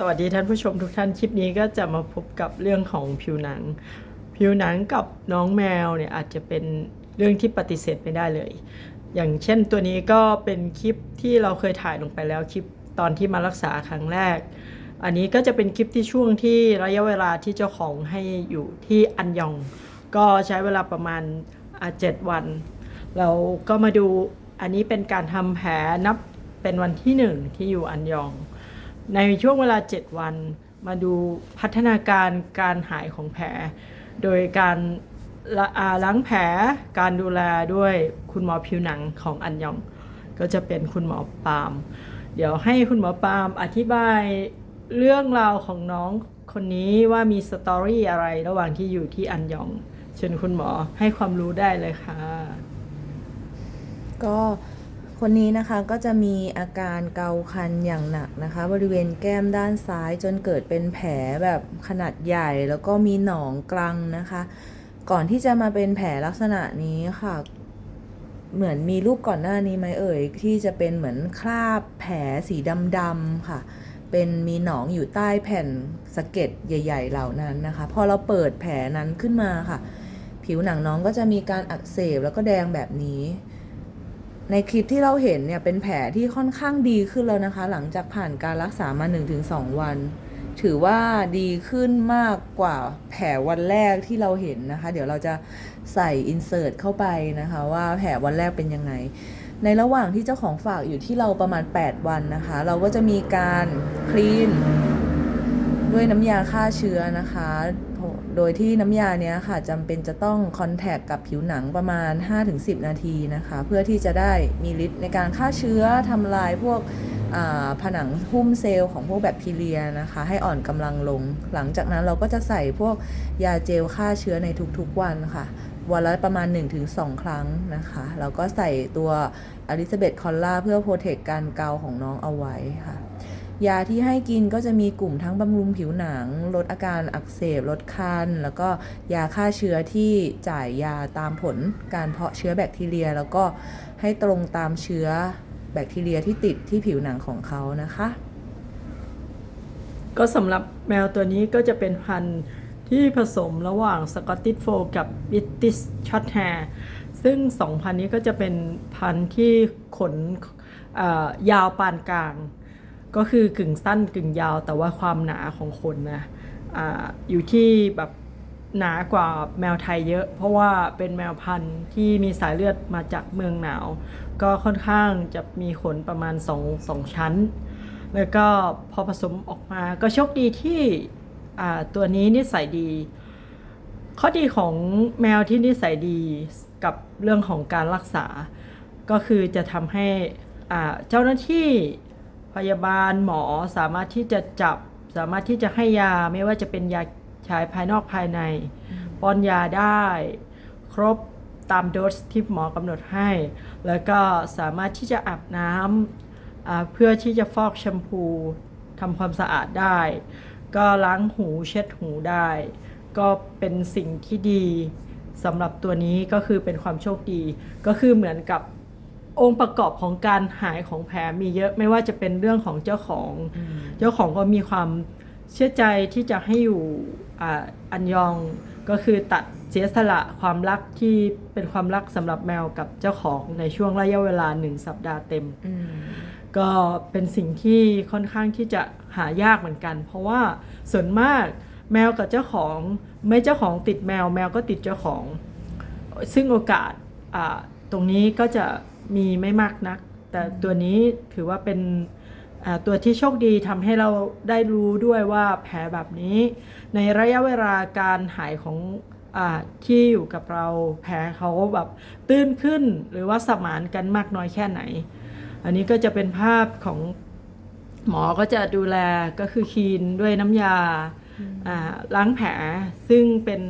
สวัสดีท่านผู้ชมทุกท่านคลิปนี้ก็จะมาพบกับเรื่องของผิวหนัง ผิวหนังกับน้องแมวเนี่ยอาจจะเป็นเรื่องที่ปฏิเสธไม่ได้เลย อย่างเช่นตัวนี้ก็เป็นคลิปที่เราเคยถ่ายลงไปแล้วคลิปตอนที่มารักษาครั้งแรก อันนี้ก็จะเป็นคลิปที่ช่วงที่ระยะเวลาที่เจ้าของให้อยู่ที่อันยอง ก็ใช้เวลาประมาณเจ็ดวัน เราก็มาดูอันนี้เป็นการทำแผลนับเป็นวันที่หนึ่งที่อยู่อันยอง ในช่วงเวลา 7 วัน มาดูพัฒนาการการหายของแผล โดยการล,ล้างแผลการดูแลด้วยคุณหมอผิวหนังของอันยอง ก็จะเป็นคุณหมอปาล์มเดี๋ยวให้คุณหมอปาล์มอธิบายเรื่องราวของน้องคนนี้ว่ามีสตอรี่อะไรระหว่างที่อยู่ที่อันยอง เชิญคุณหมอให้ความรู้ได้เลยค่ะก็ คนนี้นะคะก็จะมีอาการเกาคันอย่างหนักนะคะ บริเวณแก้มด้านซ้ายจนเกิดเป็นแผลแบบขนาดใหญ่ แล้วก็มีหนองกลังนะคะ ก่อนที่จะมาเป็นแผลลักษณะนี้ค่ะ เหมือนมีรูปก่อนหน้านี้ไหมเอ่ยที่จะเป็นเหมือนคราบแผลสีดำๆค่ะ เป็นมีหนองอยู่ใต้แผ่นสะเก็ดใหญ่ ๆ เหล่านั้นนะคะ พอเราเปิดแผลนั้นขึ้นมาค่ะ ผิวหนังน้องก็จะมีการอักเสบแล้วก็แดงแบบนี้ ในคลิปที่เราเห็นเนี่ยเป็นแผลที่ค่อนข้างดีขึ้นแล้วนะคะ หลังจากผ่านการรักษามา 1-2 วัน ถือว่าดีขึ้นมากกว่าแผลวันแรกที่เราเห็นนะคะ เดี๋ยวเราจะใส่อินเสิร์ตเข้าไปนะคะว่าแผลวันแรกเป็นยังไง ในระหว่างที่เจ้าของฝากอยู่ที่เราประมาณ 8 วันนะคะ เราก็จะมีการคลีนด้วยน้ำยาฆ่าเชื้อนะคะ โดยที่น้ำยาเนี้ยค่ะจำเป็นจะต้องคอนแทคกับผิวหนังประมาณ 5-10 นาทีนะคะ เพื่อที่จะได้มีฤทธิ์ในการฆ่าเชื้อทำลายพวกผนังหุ้มเซลล์ของพวกแบคทีเรียนะคะ ให้อ่อนกำลังลง หลังจากนั้นเราก็จะใส่พวกยาเจลฆ่าเชื้อในทุกๆวันค่ะ วันละประมาณ 1-2 ครั้งนะคะแล้วก็ใส่ตัวอลิซาเบธคอลล่าเพื่อโปรเทคการเกาของน้องเอาไว้ค่ะ ยาที่ให้กินก็จะมีกลุ่มทั้งบำรุงผิวหนัง ลดอาการอักเสบลดคัน แล้วก็ยาฆ่าเชื้อที่จ่ายยาตามผลการเพาะเชื้อแบคทีเรีย แล้วก็ให้ตรงตามเชื้อแบคทีเรียที่ติดที่ผิวหนังของเขานะคะ ก็สำหรับแมวตัวนี้ก็จะเป็นพันธุ์ที่ผสมระหว่างสกอตติชโฟกับบิตติสช็อตแฮร์ซึ่งสองพันธุ์นี้ก็จะเป็นพันธุ์ที่ขนยาวปานกลาง ก็คือกึ่งสั้นกึ่งยาว แต่ว่าความหนาของขนนะออยู่ที่แบบหนากว่าแมวไทยเยอะ เพราะว่าเป็นแมวพันธุ์ที่มีสายเลือดมาจากเมืองหนาว ก็ค่อนข้างจะมีขนประมาณสองสองชั้น แล้วก็พอผสมออกมาก็โชคดีที่ตัวนี้นิสัยดี ข้อดีของแมวที่นิสัยดีกับเรื่องของการรักษา ก็คือจะทำให้เจ้าหน้าที่ พยาบาลหมอสามารถที่จะจับ สามารถที่จะให้ยาไม่ว่าจะเป็นยาใช้ภายนอกภายในป้อนยาได้ ครบตามโดสที่หมอกำหนดให้ แล้วก็สามารถที่จะอาบน้ำอ่าเพื่อที่จะฟอกแชมพูทำความสะอาดได้ ก็ล้างหูเช็ดหูได้ ก็เป็นสิ่งที่ดีสำหรับตัวนี้ก็คือเป็นความโชคดี ก็คือเหมือนกับ องค์ประกอบของการหายของแผลมีเยอะไม่ว่าจะเป็นเรื่องของเจ้าของ เจ้าของก็มีความเชื่อใจที่จะให้อยู่อ่าอันยองก็คือตัดเสียสละความรักที่เป็นความรักสำหรับแมวกับเจ้าของในช่วงระยะเวลาหนึ่งสัปดาห์เต็มอืมก็เป็นสิ่งที่ค่อนข้างที่จะหายากเหมือนกัน เพราะว่าส่วนมากแมวกับเจ้าของไม่เจ้าของติดแมวแมวก็ติดเจ้าของ ซึ่งโอกาสอ่าตรงนี้ก็จะ มีไม่มากนัก แต่ตัวนี้ถือว่าเป็นตัวที่โชคดีทำให้เราได้รู้ด้วยว่าแผลแบบนี้ ในระยะเวลาการหายของอที่อยู่กับเราแผลเขาแบบตื้นขึ้นหรือว่าสมานกันมากน้อยแค่ไหน อันนี้ก็จะเป็นภาพของหมอก็จะดูแลก็คือคลีนด้วยน้ำยาล้างแผลซึ่งเป็น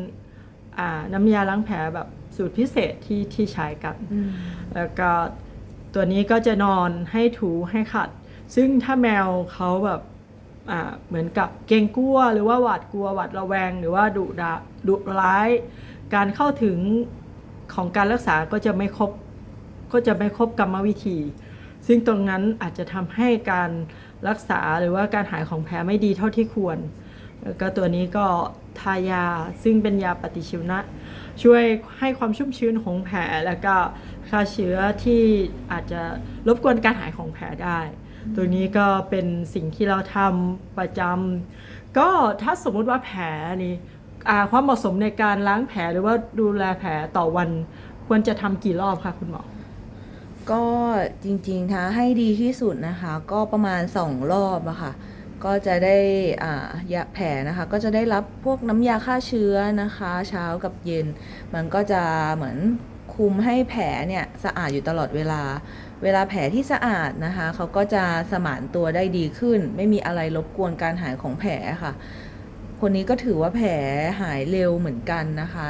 น้ำยาล้างแผลแบบ สูตรพิเศษที่ที่ใช้กันอืมแล้วก็ตัวนี้ก็จะนอนให้ถูให้ขัด ซึ่งถ้าแมวเขาแบบอ่าเหมือนกับเกรงกลัว หรือว่าหวาดกลัวหวาดระแวง หรือว่าดุดาดุร้าย การเข้าถึงของการรักษาก็จะไม่ครบก็จะไม่ครบกรรมวิธี ซึ่งตรงนั้นอาจจะทำให้การรักษาหรือว่าการหายของแผลไม่ดีเท่าที่ควร แล้วก็ตัวนี้ก็ทายาซึ่งเป็นยาปฏิชีวนะ ช่วยให้ความชุ่มชื้นของแผลแล้วก็ฆ่าเชื้อที่อาจจะรบกวนการหายของแผลได้ ตัวนี้ก็เป็นสิ่งที่เราทำประจำก็ถ้าสมมุติว่าแผลนี่อ่าความเหมาะสมในการล้างแผลหรือว่าดูแลแผลต่อวันควรจะทำกี่รอบคะคุณหมอก็จริงๆถ้าให้ดีที่สุดนะคะ ก็ประมาณ2รอบอะค่ะ ก็จะได้อ่ายาแผลนะคะ ก็จะได้รับพวกน้ำยาฆ่าเชื้อนะคะ เช้ากับเย็น มันก็จะเหมือนคุมให้แผลเนี่ยสะอาดอยู่ตลอดเวลา เวลาแผลที่สะอาดนะคะเขาก็จะสมานตัวได้ดีขึ้น ไม่มีอะไรรบกวนการหายของแผลค่ะ คนนี้ก็ถือว่าแผลหายเร็วเหมือนกันนะคะ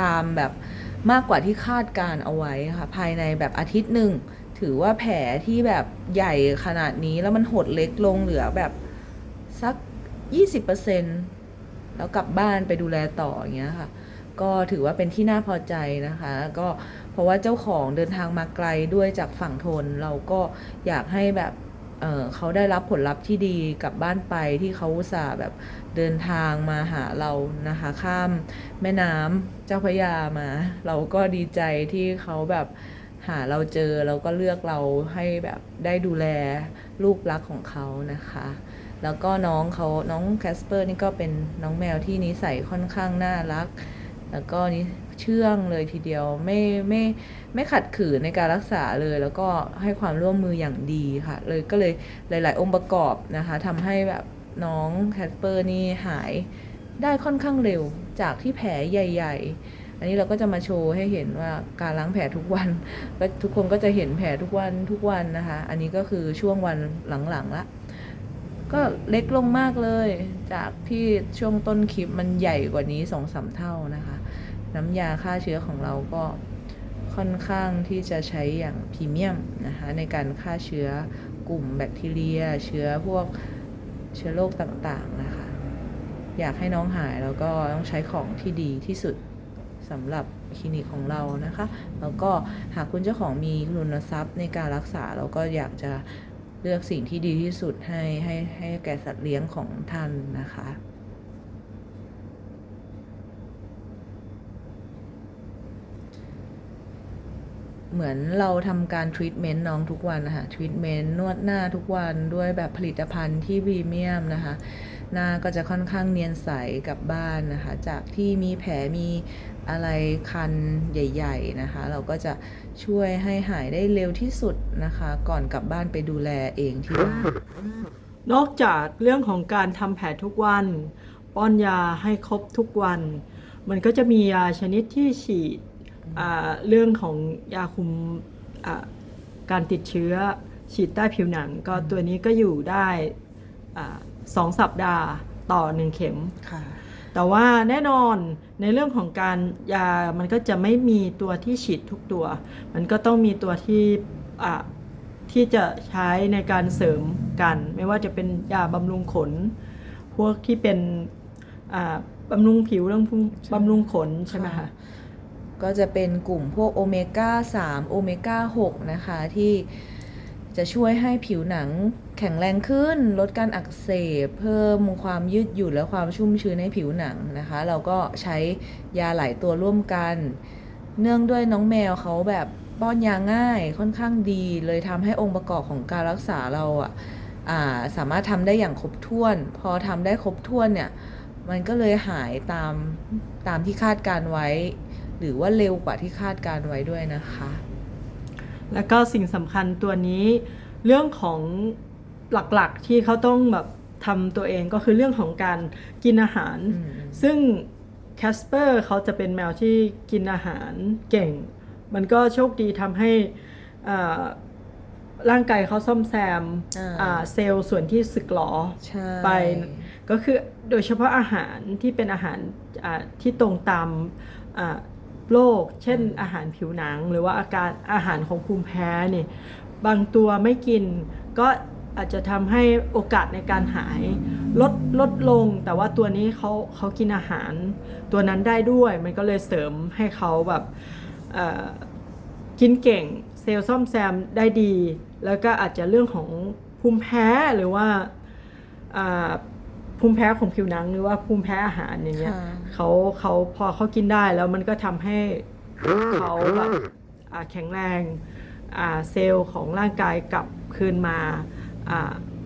ตามแบบมากกว่าที่คาดการเอาไว้ค่ะ ภายในแบบอาทิตย์หนึ่ง ถือว่าแผลที่แบบใหญ่ขนาดนี้แล้วมันหดเล็กลงเหลือแบบสัก 20%แล้วกลับบ้านไปดูแลต่ออย่างเงี้ยค่ะ ก็ถือว่าเป็นที่น่าพอใจนะคะ ก็เพราะว่าเจ้าของเดินทางมาไกลด้วยจากฝั่งทน เราก็อยากให้แบบเเขาได้รับผลลัพธ์ที่ดีกลับบ้านไปที่เขาอุตส่าห์แบบเดินทางมาหาเรานะคะ ข้ามแม่น้ำเจ้าพระยามา เราก็ดีใจที่เขาแบบ หาเราเจอแล้วก็เลือกเราให้แบบได้ดูแลลูกรักของเขานะคะ แล้วก็น้องเขาน้องแคสเปอร์นี่ก็เป็นน้องแมวที่นิสัยค่อนข้างน่ารัก แล้วก็นี่เชื่องเลยทีเดียวไม่ไม่ไม่ขัดขืนในการรักษาเลย แล้วก็ให้ความร่วมมืออย่างดีค่ะ เลยก็เลยหลาย ๆ องค์ประกอบนะคะทำให้แบบน้องแคสเปอร์นี่หายได้ค่อนข้างเร็วจากที่แผลใหญ่ ๆ อันนี้เราก็จะมาโชว์ให้เห็นว่าการล้างแผลทุกวันก็ทุกคนก็จะเห็นแผลทุกวันทุกวันนะคะ อันนี้ก็คือช่วงวันหลังๆละก็เล็กลงมากเลย จากที่ช่วงต้นคลิปมันใหญ่กว่านี้สองสามเท่านะคะ น้ำยาฆ่าเชื้อของเราก็ค่อนข้างที่จะใช้อย่างพรีเมียมนะคะในการฆ่าเชื้อกลุ่มแบคทีเรีย เชื้อพวกเชื้อโรคต่างๆนะคะ อยากให้น้องหายแล้วก็ต้องใช้ของที่ดีที่สุด สำหรับคลินิกของเรานะคะ แล้วก็หากคุณเจ้าของมีทุนทรัพย์ในการรักษาเราก็อยากจะเลือกสิ่งที่ดีที่สุดให้ให้ให้แก่สัตว์เลี้ยงของท่านนะคะเหมือนเราทำการทรีทเมนต์น้องทุกวันนะคะทรีทเมนต์นวดหน้าทุกวันด้วยแบบผลิตภัณฑ์ที่พรีเมียมนะคะ หน้าก็จะค่อนข้างเนียนใสกลับบ้านนะคะ จากที่มีแผลมี อะไรคันใหญ่ ๆนะคะ เราก็จะช่วยให้หายได้เร็วที่สุดนะคะ ก่อนกลับบ้านไปดูแลเองที่บ้าน นอกจากเรื่องของการทำแผลทุกวัน ป้อนยาให้ครบทุกวัน มันก็จะมียาชนิดที่ฉีดอ่าเรื่องของยาคุมอ่าการติดเชื้อ ฉีดใต้ผิวหนัง ก็ตัวนี้ก็อยู่ได้อ่าสองสัปดาห์ต่อหนึ่งเข็ม ค่ะ แต่ว่าแน่นอนในเรื่องของการยามันก็จะไม่มีตัวที่ฉีดทุกตัว มันก็ต้องมีตัวที่ที่จะใช้ในการเสริมกัน ไม่ว่าจะเป็นยาบำรุงขน พวกที่เป็นบำรุงผิวเรื่องพวบำรุงขนใช่ไหมคะก็จะเป็นกลุ่มพวกโอเมก้า3โอเมก้า6นะคะที่จะช่วยให้ผิวหนัง แข็งแรงขึ้น ลดการอักเสบ เพิ่มความยืดหยุ่นและความชุ่มชื้นในผิวหนังนะคะ เราก็ใช้ยาหลายตัวร่วมกัน เนื่องด้วยน้องแมวเขาแบบป้อนยาง่ายค่อนข้างดี เลยทำให้องค์ประกอบของการรักษาเราอะอ่าสามารถทำได้อย่างครบถ้วน พอทำได้ครบถ้วนเนี่ยมันก็เลยหายตามตามที่คาดการไว้ หรือว่าเร็วกว่าที่คาดการไว้ด้วยนะคะ แล้วก็สิ่งสำคัญตัวนี้เรื่องของ หลักๆที่เขาต้องแบบทำตัวเองก็คือเรื่องของการกินอาหารอืมซึ่งแคสเปอร์เขาจะเป็นแมวที่กินอาหารเก่ง มันก็โชคดีทำให้อ่าร่างกายเขาซ่อมแซมอ่าอ่าเซลล์ส่วนที่สึกหรอใช่ไป ก็คือโดยเฉพาะอาหารที่เป็นอาหารอ่าที่ตรงตามอ่าโรคเช่นอาหารผิวหนัง หรือว่าอาการอาหารของภูมิแพ้เนี่ยบางตัวไม่กินก็ อาจจะทำให้โอกาสในการหายลดลดลง แต่ว่าตัวนี้เขาเขากินอาหาร ตัวนั้นได้ด้วย มันก็เลยเสริมให้เขาแบบเอ่อกินเก่งเซลล์ซ่อมแซมได้ดี แล้วก็อาจจะเรื่องของภูมิแพ้หรือว่าอ่าภูมิแพ้ของผิวหนังหรือว่าภูมิแพ้อาหารอย่างเงี้ยค่ะเขาเขาพอเขากินได้แล้วมันก็ทำให้เขาแบบอ่าแข็งแรงอ่าเซลล์ของร่างกายกลับคืนมาอ่า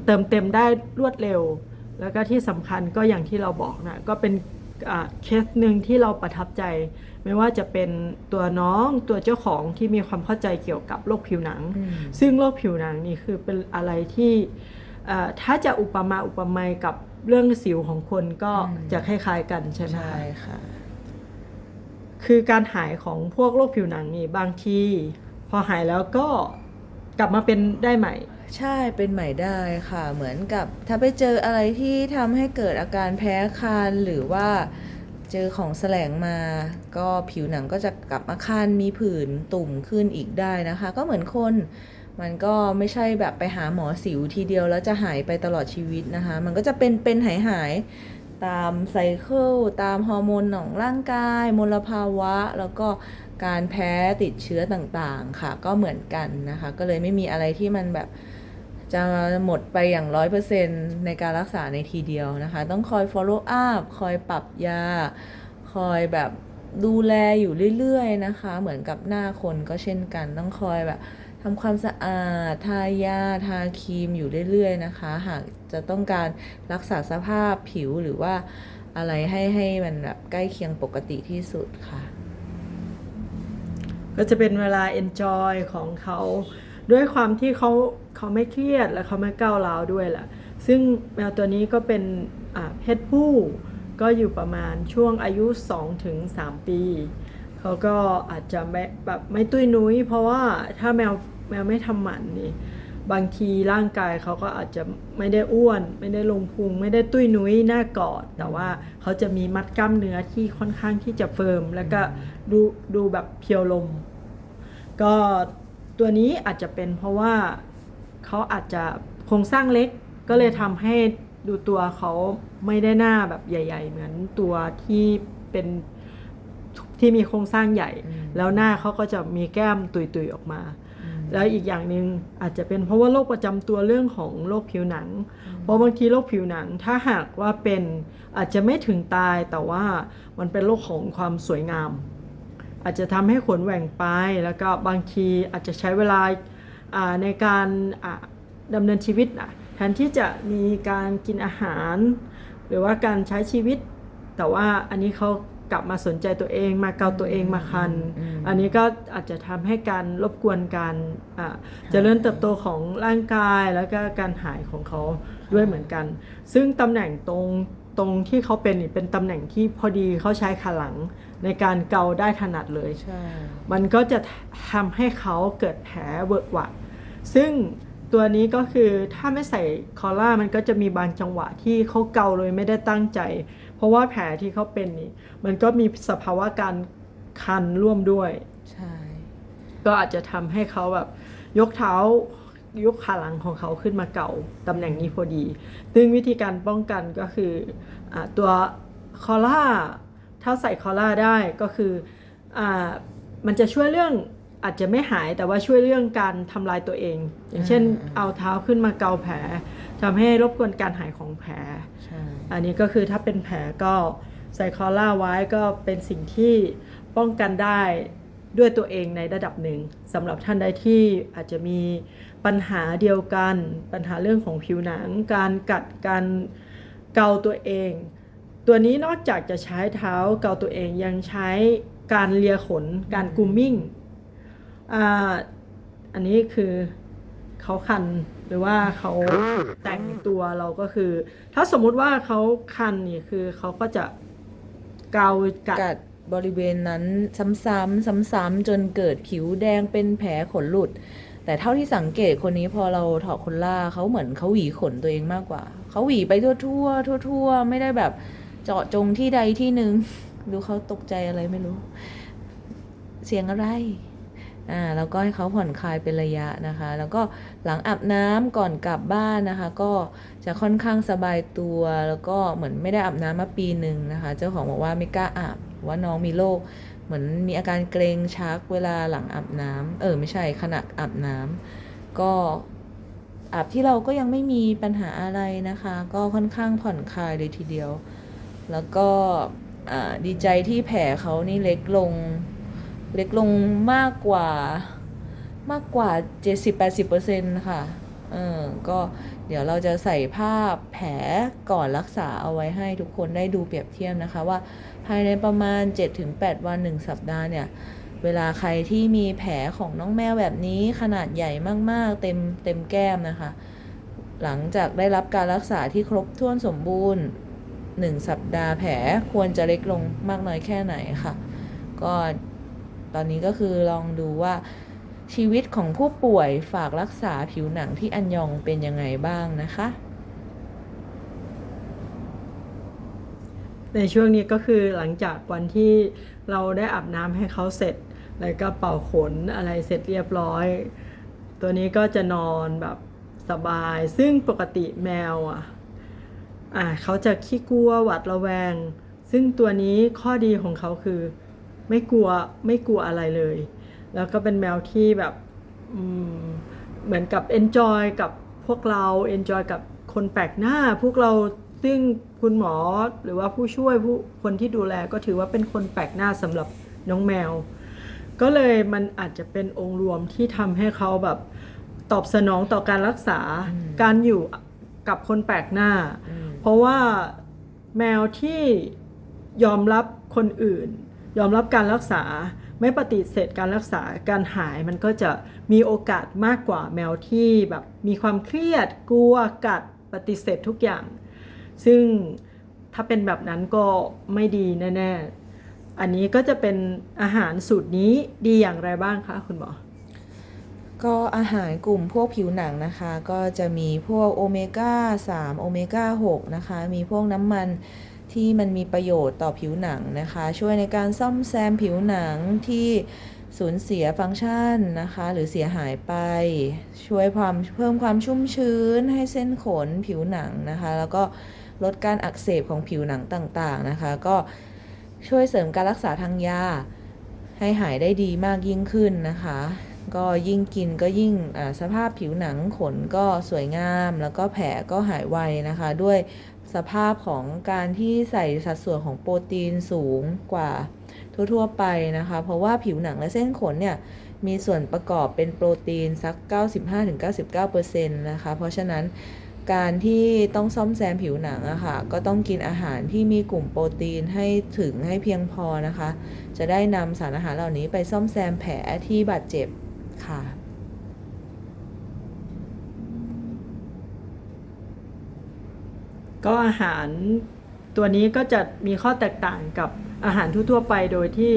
เติมเต็มได้รวดเร็ว แล้วก็ที่สำคัญก็อย่างที่เราบอกนะก็เป็นอ่าเคสหนึ่งที่เราประทับใจ ไม่ว่าจะเป็นตัวน้องตัวเจ้าของที่มีความเข้าใจเกี่ยวกับโรคผิวหนังอืมซึ่งโรคผิวหนังนี่คือเป็นอะไรที่เอ่อถ้าจะอุปมาอุปไมยกับเรื่องสิวของคนก็อืมจะคล้ายๆกันใช่ไหมใช่คะค่ะ คือการหายของพวกโรคผิวหนังนี่บางที พอหายแล้วก็ กลับมาเป็นได้ใหม่ ใช่เป็นใหม่ได้ค่ะ เหมือนกับถ้าไปเจออะไรที่ทำให้เกิดอาการแพ้คันหรือว่าเจอของแสลงมา ก็ผิวหนังก็จะกลับมาคันมีผื่นตุ่มขึ้นอีกได้นะคะ ก็เหมือนคนมันก็ไม่ใช่แบบไปหาหมอสิวทีเดียวแล้วจะหายไปตลอดชีวิตนะคะ มันก็จะเป็นเป็นหายหายตามไซเคิลตามฮอร์โมนของร่างกาย มลภาวะ แล้วก็ การแพ้ติดเชื้อต่างๆค่ะ ก็เหมือนกันนะคะ ก็เลยไม่มีอะไรที่มันแบบจะหมดไปอย่างร้อยเปอร์เซ็นในการรักษาในทีเดียวนะคะ ต้องคอย follow up คอยปรับยา คอยแบบดูแลอยู่เรื่อยๆนะคะ เหมือนกับหน้าคนก็เช่นกัน ต้องคอยแบบทำความสะอาด ทายา ทาครีมอยู่เรื่อยๆนะคะ หากจะต้องการรักษาสภาพผิวหรือว่าอะไรให้ให้มันแบบใกล้เคียงปกติที่สุดค่ะ ก็จะเป็นเวลา enjoy ของเขาด้วยความที่เขาเขาไม่เครียดและเขาไม่ก้าวร้าวด้วยแหละซึ่งแมวตัวนี้ก็เป็นเพศผู้ก็อยู่ประมาณช่วงอายุ 2-3 ปี เขาก็อาจจะแบบไม่ตุ้ยนุ้ย เพราะว่าถ้าแมวแมวไม่ทำหมันนี่บางทีร่างกายเขาก็อาจจะไม่ได้อ้วน ไม่ได้ลงพุง ไม่ได้ตุ้ยนุ้ยหน้ากอด แต่ว่าเขาจะมีมัดกล้ามเนื้อที่ค่อนข้างที่จะเฟิร์ม แล้วก็ดูดูแบบเพียวลม ก็ตัวนี้อาจจะเป็นเพราะว่าเขาอาจจะโครงสร้างเล็กก็เลยทำให้ดูตัวเขาไม่ได้หน้าแบบใหญ่ ๆ เหมือนตัวที่เป็นที่มีโครงสร้างใหญ่อืมแล้วหน้าเขาก็จะมีแก้มตุยๆออกมา แล้วอีกอย่างหนึ่งอาจจะเป็นเพราะว่าโรคประจำตัวเรื่องของโรคผิวหนัง เพราะบางทีโรคผิวหนังถ้าหากว่าเป็นอาจจะไม่ถึงตายแต่ว่ามันเป็นโรคของความสวยงาม อาจจะทำให้ขนแหว่งไป แล้วก็บางทีอาจจะใช้เวลาในการอ่าดำเนินชีวิตแทนที่จะมีการกินอาหาร หรือว่าการใช้ชีวิต แต่ว่าอันนี้เขากลับมาสนใจตัวเองมาเกาตัวเองมาคัน อันนี้ก็อาจจะทำให้การรบกวนการอ่าเจริญเติบโตของร่างกายแล้วก็การหายของเขาด้วยเหมือนกัน ซึ่งตำแหน่งตรง ตรงที่เขาเป็นนี่เป็นตำแหน่งที่พอดีเขาใช้ขาหลังในการเกาได้ถนัดเลย ใช่ มันก็จะทำให้เขาเกิดแผลเวอะหวะซึ่งตัวนี้ก็คือถ้าไม่ใส่คอล่ามันก็จะมีบางจังหวะที่เขาเกาเลยไม่ได้ตั้งใจ เพราะว่าแผลที่เขาเป็นนี่ มันก็มีสภาวะการคันร่วมด้วย ใช่ ก็อาจจะทำให้เขาแบบยกเท้า ยกขาหลังของเขาขึ้นมาเก่าตำแหน่งนี้พอดี ซึ่งวิธีการป้องกันก็คืออาตัวคอล่าถ้าใส่คอล่าได้ก็คืออามันจะช่วยเรื่องอาจจะไม่หายแต่ว่าช่วยเรื่องการทำลายตัวเอง อย่างเช่นอ่าเอาเท้าขึ้นมาเกาแผลทำให้รบกวนการหายของแผลใช่อันนี้ก็คือถ้าเป็นแผลก็ใส่คอล่าไว้ก็เป็นสิ่งที่ป้องกันได้ ด้วยตัวเองในระดับหนึ่งสำหรับท่านใดที่อาจจะมีปัญหาเดียวกัน ปัญหาเรื่องของผิวหนัง การกัดการเกาตัวเอง ตัวนี้นอกจากจะใช้เท้าเกาตัวเองยังใช้การเลียขน การกูมมิ่งอันนี้คือเขาคันหรือว่าเขาแต่งตัวเราก็คือ ถ้าสมมุติว่าเขาคันนี่คือเขาก็จะเกากัด บริเวณนั้นซ้ำๆซ้ำๆจนเกิดผิวแดงเป็นแผลขนหลุด แต่เท่าที่สังเกตคนนี้พอเราถอดคนล่าเขาเหมือนเขาหวีขนตัวเองมากกว่า เขาหวีไปทั่วทั่วทั่วๆ ไม่ได้แบบเจาะจงที่ใดที่หนึ่งดูเขาตกใจอะไรไม่รู้ เสียงอะไรอ่าแล้วก็ให้เขาผ่อนคลายเป็นระยะนะคะ แล้วก็หลังอาบน้ำก่อนกลับบ้านนะคะ ก็จะค่อนข้างสบายตัว แล้วก็เหมือนไม่ได้อาบน้ำมาปีหนึ่งนะคะ เจ้าของบอกว่าไม่กล้าอาบ ว่าน้องมีโรคเหมือนมีอาการเกรงชักเวลาหลังอาบน้ำเออไม่ใช่ขณะอาบน้ำก็อาบที่เราก็ยังไม่มีปัญหาอะไรนะคะ ก็ค่อนข้างผ่อนคลายเลยทีเดียว แล้วก็ดีใจที่แผลเขานี่เล็กลง เล็กลงมากกว่ามากกว่า 70-80%ค่ะเออก็เดี๋ยวเราจะใส่ภาพแผลก่อนรักษาเอาไว้ให้ทุกคนได้ดูเปรียบเทียบนะคะว่า ภายในประมาณ 7-8 วัน 1 สัปดาห์เนี่ย เวลาใครที่มีแผลของน้องแมวแบบนี้ขนาดใหญ่มากๆ เต็มเต็มแก้มนะคะ หลังจากได้รับการรักษาที่ครบถ้วนสมบูรณ์ 1 สัปดาห์แผลควรจะเล็กลงมากน้อยแค่ไหนค่ะ ก็ตอนนี้ก็คือลองดูว่าชีวิตของผู้ป่วยฝากรักษาผิวหนังที่อันยองเป็นยังไงบ้างนะคะ ในช่วงนี้ก็คือหลังจากวันที่เราได้อาบน้ำให้เขาเสร็จ แล้วก็เป่าขนอะไรเสร็จเรียบร้อย ตัวนี้ก็จะนอนแบบสบาย ซึ่งปกติแมวอะอ่าเขาจะขี้กลัวหวาดระแวง ซึ่งตัวนี้ข้อดีของเขาคือ ไม่กลัวไม่กลัวอะไรเลย แล้วก็เป็นแมวที่แบบเหมือนกับ enjoy กับพวกเรา enjoy กับคนแปลกหน้า พวกเรา ซึ่งคุณหมอหรือว่าผู้ช่วยผู้คนที่ดูแลก็ถือว่าเป็นคนแปลกหน้าสำหรับน้องแมว ก็เลยมันอาจจะเป็นองค์รวมที่ทำให้เขาแบบตอบสนองต่อการรักษาอืมการอยู่กับคนแปลกหน้าอืมเพราะว่าแมวที่ยอมรับคนอื่น ยอมรับการรักษาไม่ปฏิเสธการรักษาการหายมันก็จะมีโอกาสมากกว่าแมวที่แบบมีความเครียดกลัวกัดปฏิเสธทุกอย่าง ซึ่งถ้าเป็นแบบนั้นก็ไม่ดีแน่ๆ อันนี้ก็จะเป็นอาหารสูตรนี้ดีอย่างไรบ้างคะคุณหมอ ก็อาหารกลุ่มพวกผิวหนังนะคะ ก็จะมีพวกโอเมก้า 3 โอเมก้า 6 นะคะ มีพวกน้ำมันที่มันมีประโยชน์ต่อผิวหนังนะคะ ช่วยในการซ่อมแซมผิวหนังที่สูญเสียฟังก์ชันนะคะ หรือเสียหายไป ช่วยความเพิ่มความชุ่มชื้นให้เส้นขนผิวหนังนะคะ แล้วก็ ลดการอักเสบของผิวหนังต่างๆนะคะ ก็ช่วยเสริมการรักษาทางยาให้หายได้ดีมากยิ่งขึ้นนะคะ ก็ยิ่งกินก็ยิ่งสภาพผิวหนังขนก็สวยงาม แล้วก็แผลก็หายไวนะคะ ด้วยสภาพของการที่ใส่สัดส่วนของโปรตีนสูงกว่าทั่วๆไปนะคะ เพราะว่าผิวหนังและเส้นขนเนี่ยมีส่วนประกอบเป็นโปรตีนสัก 95-99%นะคะ เพราะฉะนั้น การที่ต้องซ่อมแซมผิวหนังอะค่ะก็ต้องกินอาหารที่มีกลุ่มโปรตีนให้ถึงให้เพียงพอนะคะ จะได้นำสารอาหารเหล่านี้ไปซ่อมแซมแผลที่บาดเจ็บค่ะก็อาหารตัวนี้ก็จะมีข้อแตกต่างกับอาหารทั่วๆไปโดยที่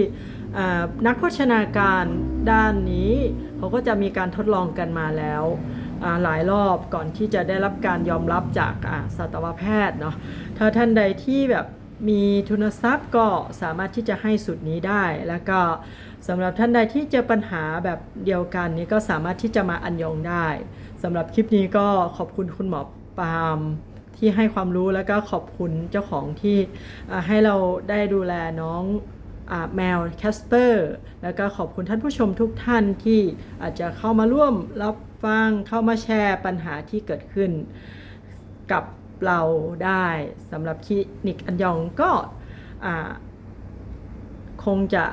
นักโภชนาการด้านนี้ เขาก็จะมีการทดลองกันมาแล้ว หลายรอบก่อนที่จะได้รับการยอมรับจากสัตวแพทย์เนาะถ้าท่านใดที่แบบมีทุนทรัพย์ก็สามารถที่จะให้สูตรนี้ได้ แล้วก็สำหรับท่านใดที่เจอปัญหาแบบเดียวกันนี้ก็สามารถที่จะมาอันยองได้สำหรับคลิปนี้ก็ขอบคุณคุณหมอปาล์มที่ให้ความรู้แล้วก็ขอบคุณเจ้าของที่ให้เราได้ดูแลน้อง แมวแคสเปอร์แล้วก็ขอบคุณท่านผู้ชมทุกท่านที่อาจจะเข้ามาร่วมรับฟังเข้ามาแชร์ปัญหาที่เกิดขึ้นกับเราได้สำหรับคลินิกอันยองก็คงจะ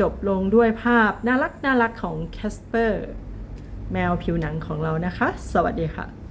จบลงด้วยภาพน่ารักน่ารักของแคสเปอร์แมวผิวหนังของเรานะคะ สวัสดีค่ะ